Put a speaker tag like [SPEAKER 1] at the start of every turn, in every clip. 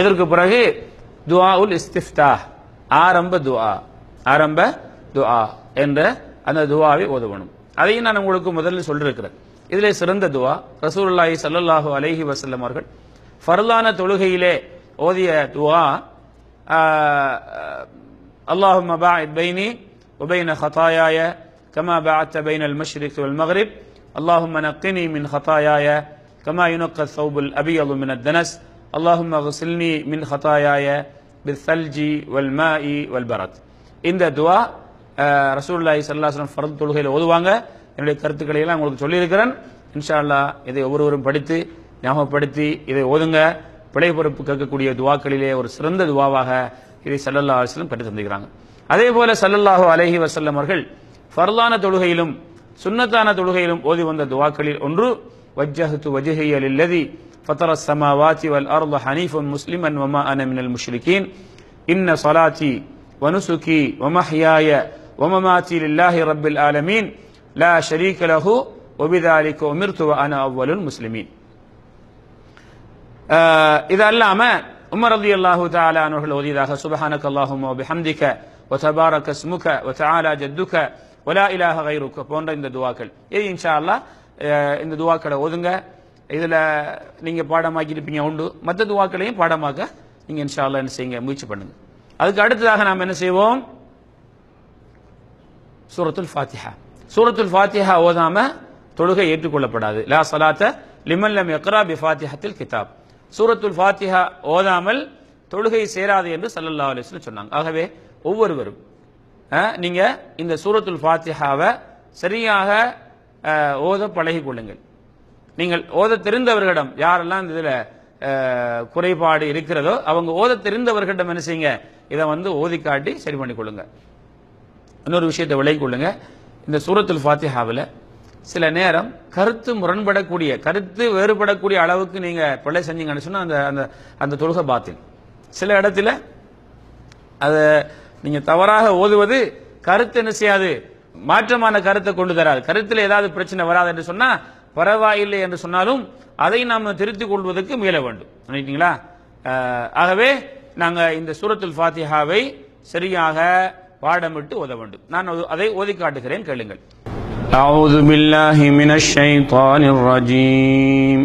[SPEAKER 1] இதற்கு பிறகு துவா உல் இஸ்திஃப்தா ஆரம்ப துவா ஆரம்ப துவா என்ற அந்த துவாவை ஓதுவணும். அதையும் நான் உங்களுக்கு முதலில் சொல்லியிருக்கிறேன் இதில் சிறந்த துவா. ரசூல்லாஹி சல்லாஹூ அலஹி வசல்லம் அவர்கள் ஃபர்லான தொழுகையிலே ஓதிய துவா அல்லாஹும் பாயித் பைனி உபைன ஹதாயாய கமா பாத்த பைன் அல் மஷ்ரிக் வல் மஹரிப் அல்லாஹும் நக்கினி மின் ஹதாயாய கமா யுனக்க சௌபுல் அபியலு மின் தனஸ் அல்லாஹும் சில்னி மின் ஹத்தாயாய சல்ஜி வல் மா இ வல் பரத் இந்த துவா ரசூல்லாய் சல்லாஸ்லம் ஃபரத் தொழுகையில் ஓதுவாங்க. என்னுடைய கருத்துக்களை எல்லாம் உங்களுக்கு சொல்லியிருக்கிறேன். இன்ஷா அல்லா இதை ஒவ்வொருவரும் படித்து ஞாபகப்படுத்தி இதை ஓதுங்க. பிழை பொறுப்பு கேட்கக்கூடிய துவாக்களிலே ஒரு சிறந்த துவாவாக இதை சல்லல்லா அலிஸ்லம் கற்று தந்துக்கிறாங்க அதே போல சல்லல்லாஹு அலஹி வசல்லம் அவர்கள் ஃபர்லான தொழுகையிலும் சுன்னத்தான தொழுகையிலும் ஓதி வந்த துவாக்களில் ஒன்று வஜ்ஜஹத்து வஜஹி இல்லதி ஃபத்தர السماوات والارض حنيفا مسلما وما انا من المشركين ان صلاتي ونسكي ومحياي ومماتي لله رب العالمين لا شريك له وبذلك امرت وانا اول المسلمين ஆஹ் இது அல்லாம உமர் ரதி அல்லாஹு தாலா அவர்கள் ஓதியதாக சுபஹானக் அல்லாஹும் பிஹம்திக وتبارك اسمك وتعالى جدك ولا اله غيرك போன்ற இந்த துவாக்கள் இது இன்ஷா அல்லாஹ் அஹ் இந்த துவாக்களை ஓதுங்க இதில் நீங்கள் பாடமாக்கியிருப்பீங்க உண்டு. மற்ற துவாக்களையும் பாடமாக்க நீங்கள் இன்ஷா என்ன செய்யுங்க முயற்சி பண்ணுங்க. அதுக்கு அடுத்ததாக நாம் என்ன செய்வோம்? சூரத்துல் ஃபாத்திஹா. சூரத்துல் ஃபாத்திஹா ஓதாம தொழுகை ஏற்றுக்கொள்ளப்படாது. லா சலாத்த லிமல்லம் எக்ரா பி ஃபாத்திஹத்தில் கிதாப். சூரத்துல் ஃபாத்திஹா ஓதாமல் தொழுகை சேராது என்று சல்லல்லா அலைஹி சொன்னாங்க. ஆகவே ஒவ்வொருவரும் நீங்கள் இந்த சூரத்துல் ஃபாத்திஹாவை சரியாக ஓத பழகி கொள்ளுங்கள் நீங்கள் ஓத தெரிந்தவர்களிடம் யாரெல்லாம் இந்த குறைபாடு இருக்கிறதோ அவங்க ஓத தெரிந்தவர்களிடம் என்ன செய்யுங்க? இதை வந்து ஓதி காட்டி சரி பண்ணி கொள்ளுங்க இன்னொரு விஷயத்தை விளங்கிக் கொள்ளுங்க. இந்த சூரத்துல் ஃபாத்திஹாவில் சில நேரம் கருத்து முரண்படக்கூடிய கருத்து வேறுபடக்கூடிய அளவுக்கு நீங்கள் பிள்ளை செஞ்சீங்கன்னு சொன்னால் அந்த அந்த அந்த தொழுகை பாத்தில் சில இடத்துல அதை நீங்கள் தவறாக ஓதுவது கருத்து என்ன செய்யாது? மாற்றமான கருத்தை கொண்டு தராது. கருத்தில் ஏதாவது பிரச்சனை வராது என்று சொன்னால் பரவாயில்லை என்று சொன்னாலும் அதை நாம் திருத்திக் கொள்வதற்கு முயல வேண்டும் நினைக்கிறீங்களா அஹ், ஆகவே நாங்க இந்த சூரத்துல் ஃபாத்திஹாவை சரியாக பாடமிட்டு ஓத வேண்டும் நான் அது- அதை ஓதி காட்டுகிறேன் கேளுங்கள் أعوذ بالله من الشيطان الرجيم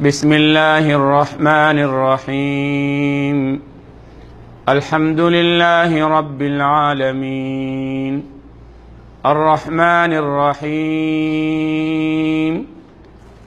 [SPEAKER 1] بسم الله الرحمن الرحيم الحمد لله رب العالمين الرحمن الرحيم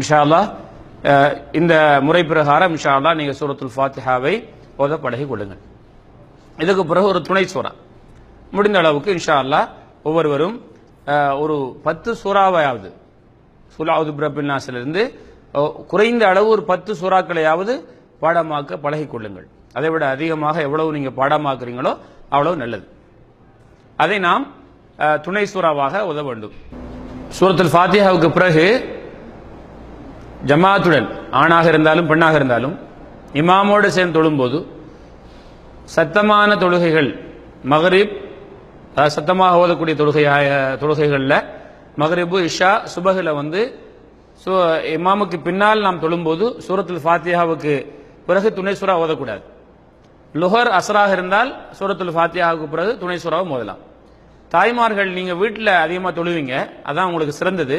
[SPEAKER 1] இன்ஷா அல்லா இந்த முறை பிரகாரம் இன்ஷா அல்லா நீங்கள் சூரத்துல் ஃபாத்திஹாவை ஓத பழகி கொள்ளுங்கள் இதுக்கு பிறகு ஒரு துணை சூறா. முடிந்த அளவுக்கு இன்ஷா அல்லா ஒவ்வொருவரும் ஒரு பத்து சூறாவையாவது சுலாவது பிரபின்னாசிலிருந்து குறைந்த அளவு ஒரு பத்து சூறாக்களையாவது பாடமாக்க பழகி கொள்ளுங்கள் அதை விட அதிகமாக எவ்வளவு நீங்கள் பாடமாக்குறீங்களோ அவ்வளவு நல்லது. அதை நாம் துணை சூறாவாக உதவ வேண்டும். சூரத்தில் ஃபாத்தியாவுக்கு பிறகு ஜமாத்துடன் ஆணாக இருந்தாலும் பெண்ணாக இருந்தாலும் இமாமோடு சேர்ந்து தொழும்போது சத்தமான தொழுகைகள் மகரிப் சத்தமாக ஓதக்கூடிய தொழுகையாக தொழுகைகளில் மகரிபு இஷா சுபகில் வந்து ஸோ இமாமுக்கு பின்னால் நாம் தொழும்போது சூரத்துல் ஃபாத்தியாவுக்கு பிறகு துணை சுறா ஓதக்கூடாது. லுஹர் அசராக இருந்தால் சூரத்துல் ஃபாத்தியாவுக்கு பிறகு துணை சுறாவும் ஓதலாம். தாய்மார்கள் நீங்கள் வீட்டில் அதிகமாக தொழுவீங்க அதான் உங்களுக்கு சிறந்தது.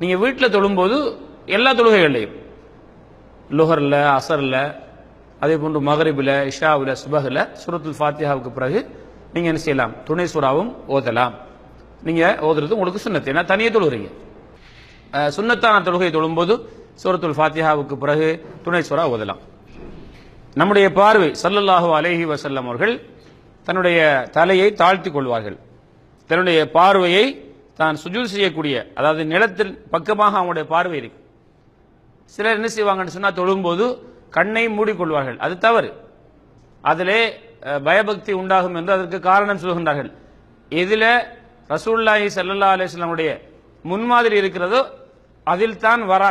[SPEAKER 1] நீங்கள் வீட்டில் தொழும்போது எல்லா தொழுகைகள்லையும். லுஹரில் அசரில் அதே போன்று மகரிபில் இஷாவில் சுபகில் சுரத்துல் ஃபாத்தியாவுக்கு பிறகு நீங்கள் என்ன செய்யலாம்? துணை சுறாவும் ஓதலாம். நீங்கள் ஓதுறது உங்களுக்கு சுண்ணத்து. ஏன்னா தனியே தொழுகிறீங்க. சுண்ணத்தான சுன்னத்தான தொழுகை தொழும்போது சூரத்துல் ஃபாத்தியாவுக்கு பிறகு துணை சுறா ஓதலாம். நம்முடைய பார்வை சல்லல்லாஹு அலேஹி வசல்லம் அவர்கள் தன்னுடைய தலையை தாழ்த்தி கொள்வார்கள். தன்னுடைய பார்வையை தான் சுஜூல் செய்யக்கூடிய அதாவது நிலத்தில் பக்கமாக அவனுடைய பார்வை இருக்கு. சிலர் என்ன செய்வாங்கன்னு சொன்னால் தொழும்போது கண்ணை மூடிக்கொள்வார்கள். அது தவறு. அதிலே பயபக்தி உண்டாகும் என்று அதற்கு காரணம் சொல்கின்றார்கள். இதில் ரசூல்லாஹி சல்லா அலிஸ்லாமுடைய முன்மாதிரி இருக்கிறதோ அதில் தான் வரா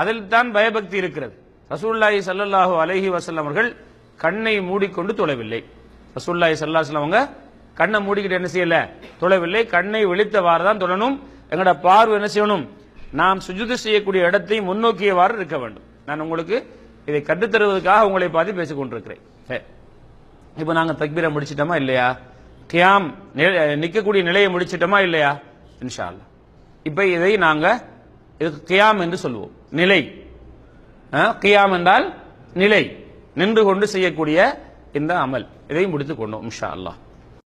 [SPEAKER 1] அதில் தான் பயபக்தி இருக்கிறது. ரசூல்லாஹி சல்லாஹூ அலஹி வசல்லம் அவர்கள் கண்ணை மூடிக்கொண்டு தொழவில்லை. ரசூல்லாஹி ஸல்லல்லாஹு அலைஹி அவங்க கண்ணை மூடிக்கிட்டு என்ன செய்யல? தொழவில்லை. கண்ணை விழித்தவாறு தான் தொழணும். எங்களோட பார்வை என்ன செய்யணும்? நாம் சுஜுது செய்யக்கூடிய இடத்தை முன்னோக்கியவாறு இருக்க வேண்டும். நான் உங்களுக்கு இதை கற்றுத்தருவதற்காக உங்களை பார்த்து பேசிக் கொண்டிருக்கிறேன். சரி. இப்போ நாங்கள் தக்பீரை முடிச்சிட்டோமா இல்லையா? கியாம் நிற்கக்கூடிய நிலையை முடிச்சிட்டோமா இல்லையா? இன்ஷா அல்லாஹ் இப்போ இதை நாங்கள் இதுக்கு கியாம் என்று சொல்லுவோம். நிலை. ஆ, கியாம் என்றால் நிலை. நின்று கொண்டு செய்யக்கூடிய இந்த அமல். இதை முடித்துக் கொண்டோம் இன்ஷா அல்லாஹ்